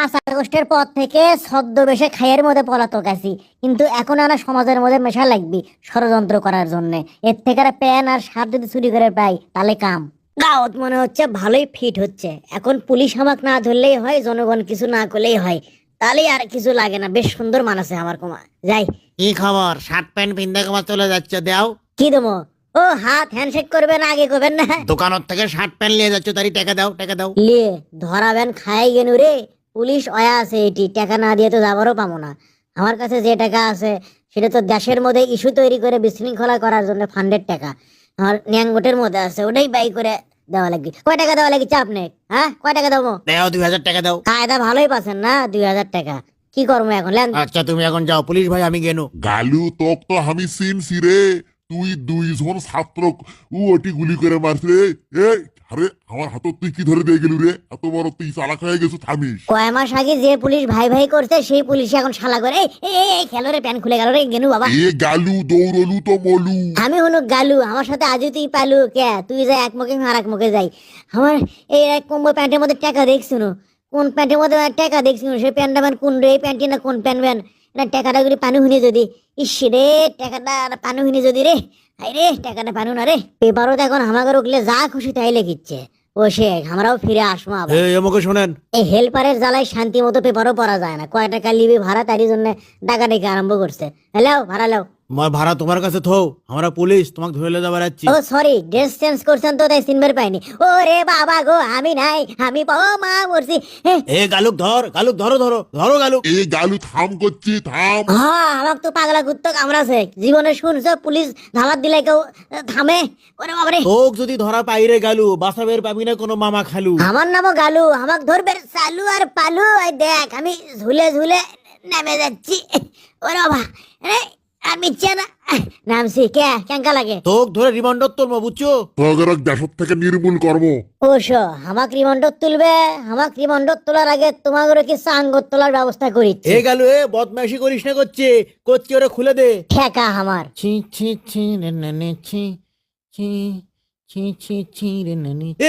পাঁচ আগস্টের পর থেকে ছদ্মবেশে খাইয়ের মধ্যে পলাতক আছি। কিন্তু এখন আনা সমাজের মধ্যে মেশা লাগবি ষড়যন্ত্র করার জন্য। এর থেকে আর প্যান আর সার যদি চুরি করে পাই তাহলে কাম। গাওত মনে হচ্ছে ভালোই ফিট হচ্ছে। এখন পুলিশ আমাক না ধরলেই হয় জনগণ কিছু না করলেই হয়। তাহলে আর কিছু লাগে না। বেশ সুন্দর মানাছে আমার কুমা। যাই। কি খবর? শার্ট প্যান্ট কমা চলে যাচ্ছে? দেও। কি দেবো? ও হাত হ্যান্ডশেক করবেন আগে করবেন না? দোকানের থেকে শার্ট প্যান্ট নিয়ে যাচ্ছ তারি টাকা দাও টাকা দাও। লিয়ে ধরাবেন খাই গেনু রে। পুলিশ অয়া আছে এটি টাকা না দিয়ে তো যাবারও পাবো না। আমার কাছে যে টাকা আছে সেটা তো দেশের মধ্যে ইস্যু তৈরি করে বিশৃঙ্খলা করার জন্য ফান্ডের টাকা। আমার ন্যাংগোটের মধ্যে আছে ওটাই বাই করে দেওয়া লাগবে। কয় টাকা দেওয়া লাগছে আপনি হ্যাঁ? কয় টাকা দেবো? দেও দুই হাজার টাকা দাও। কায়দা ভালোই পাচ্ছেন না দুই হাজার টাকা। কি করব এখন লেন আচ্ছা তুমি এখন যাও। পুলিশ ভাই আমি গেনু। গালু তোক তো আমি চিনছি রে। তুই দুইজন ছাত্র উ ওটি গুলি করে মারছে রে। এ আরে আমার হাতত তুই কি ধরে দিয়ে গেলু রে? এত বড় তুই চালাক হয়ে গেছো থামিস। কয় মাস আগে যে পুলিশ ভাই ভাই করছে সেই পুলিশ এখন শালা করে। এই, খেলো রে প্যান খুলে গেল রে গেনু বাবা। এ গালু দৌড়লু তো মলু আমি হলো গালু আমার সাথে আজও তুই পালু কে? তুই যা এক মুখে আর এক মুখে যাই। আমার এই এক কম্বো প্যান্টের মধ্যে টাকা দেখছি কোন প্যান্টের মধ্যে টাকা দেখছি প্যান্টটা মানে কোন রে? এই প্যান্টটি না কোন প্যান্ট? না টাকাটা করে পানু হিনে যদি। ইস রে টাকাটা পানু হিনে যদি রে। আই রে টাকাটা পানু না রে। পেপারও তো এখন আমাকে রুকলে যা খুশি তাই লেখিচ্ছে। ও শেখ আমরাও ফিরে আসব আবার। এই আমাকে শোনেন। এই হেল্পারের জ্বালায় শান্তি মতো পেপারও পড়া যায় না। কয় টাকা লিবি ভাড়া তারই জন্য টাকা ডেকে আরম্ভ করছে। হ্যালো ভাড়া লাও। আমার ভাড়া তোমার কাছে থো আমরা পুলিশ তোমাকে ধরে লে যাবার যাচ্ছি ও সরি ড্রেস চেঞ্জ করছেন তো তাই সিনবার পাইনি। ও রে বাবা গো আমি নাই আমি ও মা মরছি। হে, এ গালুক ধর গালুক ধরো ধরো ধরো গালুক। এ গালু থাম করছি থাম। হ্যাঁ আমাক তো পাগলা কুত্ত কামড়াছে জীবনে শুনছো পুলিশ ধামাত দিলে কেউ থামে? ওরে বাবারে। তোক যদি ধরা পাইরে গালু বাসাবের পাবি না কোনো মামা খালু। আমার নামও গালু আমাক ধরবে চালু আর পালু। ওই দেখ আমি ঝুলে ঝুলে নেমে যাচ্ছি। ওরে বাবা রে আমি চেনা নামছি কে? কেঙ্কা লাগে? তোক ধরে রিমান্ডার তোর বুঝছ? তগরক দেশত থেকে নির্মূল কর্ম। ওশো আমাক রিমান্ডর তুলবে? আমাক রিমান্ডর তোলার আগে কি সাঙ্গত তোলার ব্যবস্থা করিচ্ছি? এ গালু এ বদমাইশি করিস না করছে। করছি ওরে খুলে দে। ঠেকা আমার। ছি ছি ছি রে ছি ছি ছি ছি ছি রে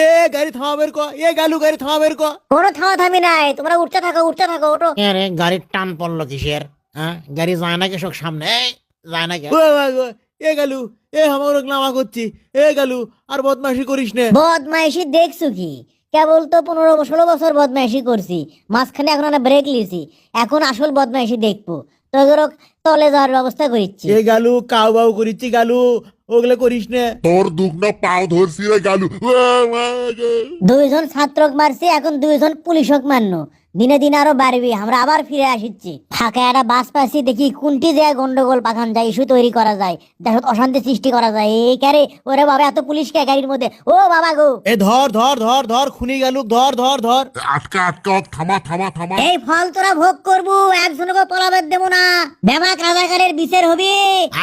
এ গাড়ি থামাবের ক। এ গালু গাড়ি থামাবের ক। কোনো থামা থামি নাই। তোমরা উঠতে থাকো উঠতে থাকো ওটো আরে গাড়ির টান পড়ল কিসের? হ্যাঁ? গাড়ি যায় না কেসক সামনে? এই, যায় না কে? ও বাবা গো, এ গালু এ আমার নামা করছি এ গালু আর বদমাইশি করিস না। বদমাইশি দেখছ কি? কেবল তো পনেরো ষোলো বছর বদমাইশি করছি মাঝখানে এখন আমরা ব্রেক লিছি এখন আসল বদমাইশি দেখব। তোদের তলে যাওয়ার ব্যবস্থা করিচ্ছি। এ গালু কাউ বাউ করিচ্ছি গালু ওগুলো করিস না। তোর দুঃখ না পাও ধরছি রে গালু। দুইজন ছাত্রক মারছি এখন দুইজন পুলিশক মারনো। দিনে দিনে আরও বাড়বি আমরা আবার ফিরে আসিচ্ছি। ফাঁকা একটা বাস পাচ্ছি দেখি কোনটি জায়গায় গন্ডগোল পাখান যায় ইস্যু তৈরি করা যায় দেশত অশান্তি সৃষ্টি করা যায়। এই ক্যারে ওরে বাবা এত পুলিশ কে গাড়ির মধ্যে? ও বাবা গো! এ ধর ধর ধর ধর খুনি গালুক ধর ধর ধর। আটকা আটকা থামা থামা থামা। এই ফল তোরা ভোগ করব একজনকে পলাবেদ দেবো না। বেমাক রাজাকারের বিচার হবে।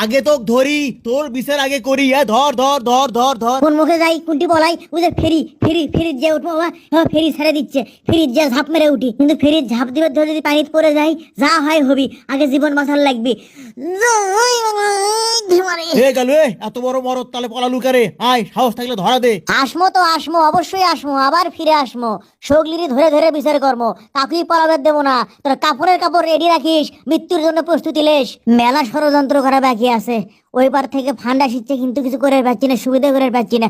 আগে তো ধরি তোর বিচার আগে করি এ ধর ধর ধর ধর ধর। কোন মুখে যাই কোনটি বলাই বুঝে ফেরি ফেরি ফেরির যে উঠবো বাবা ফেরি ছেড়ে দিচ্ছে ফেরির যে ঝাঁপ মেরে উঠি। কিন্তু ফেরির ঝাঁপ দিবে ধরে যদি পানিতে পড়ে যাই যা হয় হবি আগে জীবন বাঁচার লাগবে। এ গালু এত বড় মরদ তালে পলালু কারে আয় সাহস থাকলে ধরা দে। আসমো তো আসমো অবশ্যই আসমো আবার ফিরে আসমো। সগলিরি ধরে ধরে বিচার কর্ম কাকুই দেবো না। তোর কাপড়ের কাপড় রেডি রাখিস মৃত্যুর জন্য প্রস্তুতি লেস। মেলা ষড়যন্ত্র করা বাকি আছে। ওই পার থেকে ফান্ডা শিখছে কিন্তু কিছু করে পাচ্ছি না সুবিধা করে পাচ্ছি না।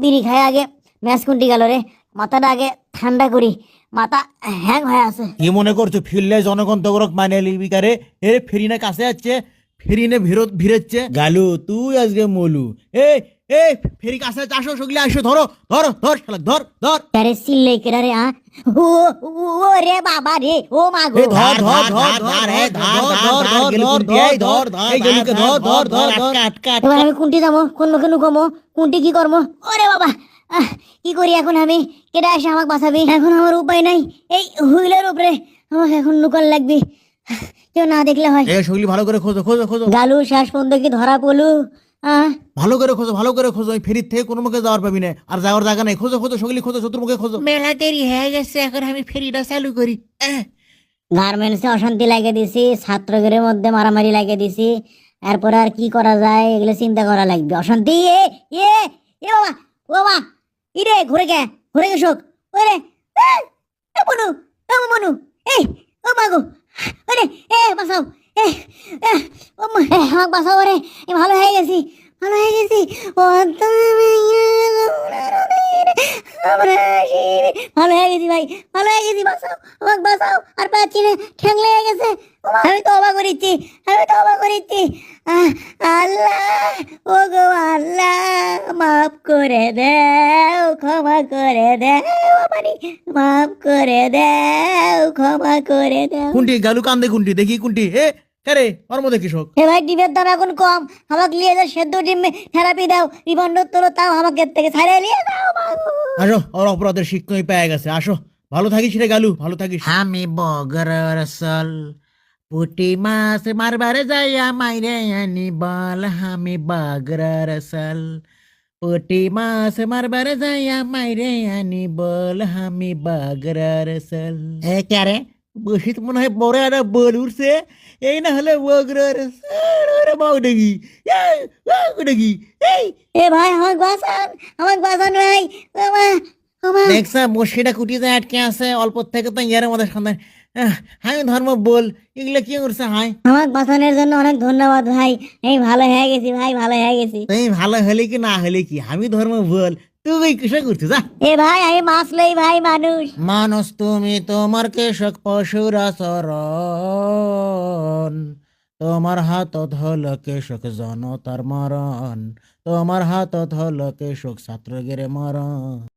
বিড়ি খায় আগে। ম্যাচ কুন্টি গেল রে? মাথাটা আগে ঠান্ডা করি মাথা হ্যাং হয়ে আছে কি মনে করছ ফিরলে জনগণ তগরক মানে লিবি কারে এ ফেরিনে কাছে যাচ্ছে ফেরিনে ভিরত ভিড়েচ্ছে গালু তুই আজকে মলু এ এ ফেরি কাছে আসো সগলি আসো ধরো ধরো ধর শালাক ধর ধর তারে সিল্লে কেরা রে আ ও ও রে বাবা রে ও মা গো ধর ধর ধর ধর ধর ধর ধর ধর ধর ধর ধর এই গেলুকে ধর ধর ধর ধর আটকা এবার আমি কোনটি যাব কোন মুখে নুকমো কোনটি কি করব ওরে বাবা কি করি এখন আমি? কেটে আসে আমাকে বাঁচাবি? এখন আমার উপায় নাই। এই হুইলের উপরে আমাকে এখন লুকান লাগবে। কেউ না দেখলে হয়। এ সগলি ভালো করে খোঁজো খোঁজো খোঁজো। গালু শেষ পর্যন্ত কি ধরা পড়লু? আহ, ভালো করে খোঁজো ভালো করে খোঁজো। এই ফেরির থেকে কোনো মুখে যাওয়ার পাবি না। আর যাওয়ার জায়গা নেই। খোঁজো খোঁজো সগলি খোঁজো শত্রু মুখে খোঁজো। মেলা দেরি হয়ে গেছে। এখন আমি ফেরিটা চালু করি। গার্মেন্টসে অশান্তি লাগিয়ে দিছি ছাত্রদের মধ্যে মারামারি লাগিয়ে দিছি। এরপর আর কি করা যায় এগুলো চিন্তা করা লাগবে। অশান্তি? এ এ এ বাবা ও বাবা! ইরে ঘুরে গে ঘুরে গে শোক। ওরে বনু মনু মনু এই ও মাগো ওরে এ বাসাও এ ও মা। এ, আমাকে বাঁচাও রে এ, ভালো হয়ে গেছি। ভালো ভালো ভাই ভালো বাঁচাও আর পাচ্ছি না ঠ্যাং লেগে গেছে আমি তো আমি তো ও গো মাফ করে দাও ক্ষমা করে দাও মাফ করে দাও ক্ষমা করে দাও কুন্টি? গালু কান্দে কুন্টি? দেখি কুন্টি। এ কারে ওর মধ্যে কৃষক এ ভাই ডিমের দাম এখন কম। আমাকে নিয়ে যাও সেদ্ধ ডিম থেরাপি দাও। রিমান্ড তোলো তাও আমাকে থেকে ছাড়িয়ে নিয়ে দাও আসো ওর অপরাধের শিক্ষাই পেয়ে গেছে আসো। ভালো থাকিস রে গালু ভালো থাকিস। আমি বগর সল পুটি মাছ মারবারে যাইয়া মাইরে আনি বল। আমি বগর সল পুটি মাছ মারবারে যাইয়া মাইরে আনি বল। আমি বগর সল এ ক্যারে বসিত মনে হয় বড় একটা বল উঠছে এই না হলে বগর দেখি দেখি এই এ ভাই আমাকে বাঁচান ভাই। বসিটা কুটিতে আটকে আছে অল্প থেকে তো ইয়ার মধ্যে সন্ধান আমি ধর্ম বল এগুলো কি করছে হাই আমাকে বাঁচানোর জন্য অনেক ধন্যবাদ ভাই এই ভালো হয়ে গেছি ভাই ভালো হয়ে গেছি ভালো হলে কি না হলে কি আমি ধর্ম বল তুই কৃষক করছিস যা এ ভাই আমি মাছ লই ভাই মানুষ। মানুষ তুমি তোমার কেশক পশুর আচরণ। তোমার হাত ধল কেশক জনতার মরণ। তোমার হাত ধল কেশক ছাত্র গেরে মরণ।